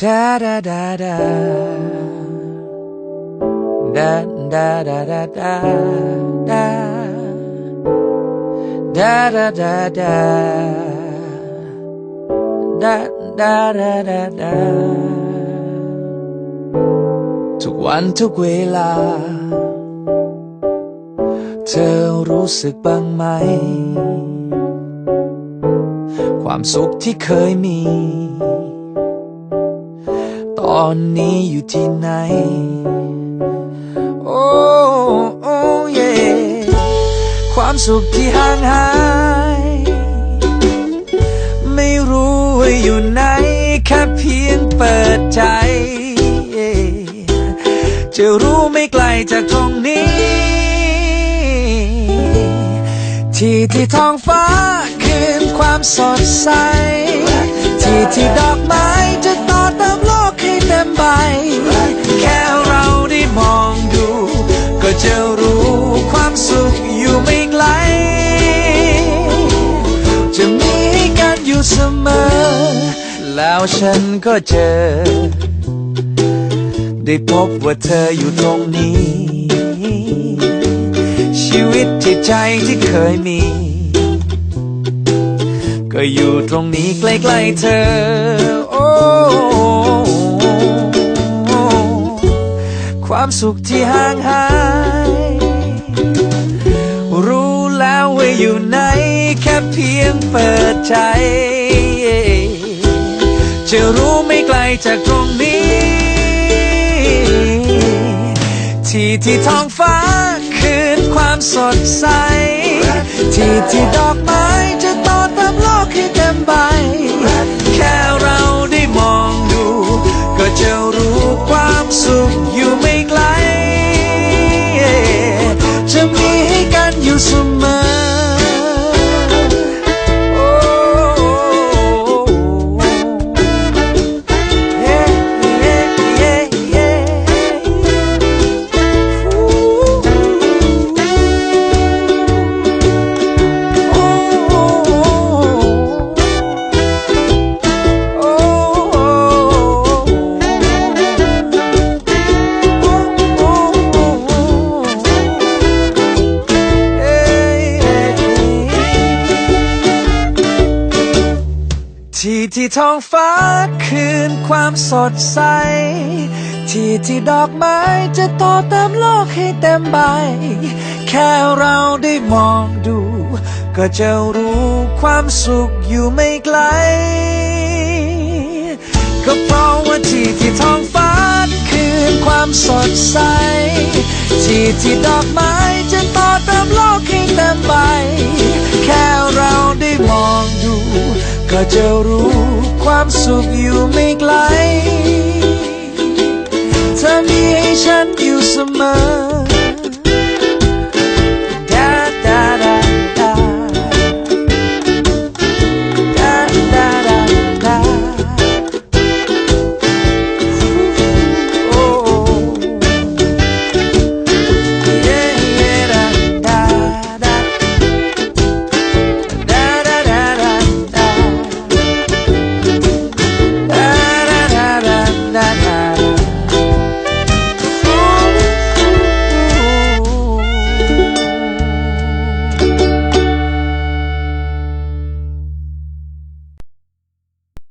Da da da da da da da da da da da da da da da da da da da ทุกวันทุกเวลา เธอรู้สึกบ้างไหม ความสุขที่เคยมี อนนี้อยู่ที่ไหน โอ้โอ้เย่ความสุขที่ห่างหาย ไม่รู้ว่าอยู่ไหน แค่เพียงเปิดใจ จะรู้ไม่ไกลจากตรงนี้ ที่ที่ท้องฟ้าคืนความสดใส ที่ที่ด แล้วฉันก็เจอ ได้พบว่าเธออยู่ตรงนี้ ชีวิตจิตใจที่เคยมี ก็อยู่ตรงนี้ใกล้ๆเธอ โอ้ความสุขที่ห่างหาย รู้แล้วว่าอยู่ไหน แค่เพียงเปิดใจ จะรู้ไม่ไกลจากตรงนี้ ที่ที่ท้องฟ้าคืนความสดใส ที่ที่ดอกไม้จะต่อเติมโลกให้เต็มใบ แค่เราได้มองดู ก็จะรู้ความสุขอยู่ไม่ไกล จะมีให้กันอยู่เสมอ ที่ท้องฟ้าคืนความสดใส ที่ที่ดอกไม้จะต่อเติมโลกให้เต็มใบ แค่เราได้มองดู ก็จะรู้ความสุขอยู่ไม่ไกล ก็เพราะว่าที่ที่ท้องฟ้าคืนความสดใส ที่ที่ดอกไม้ ก็จะรู้ความสุขอยู่ไม่ไกล เธอมีให้ฉันอยู่เสมอ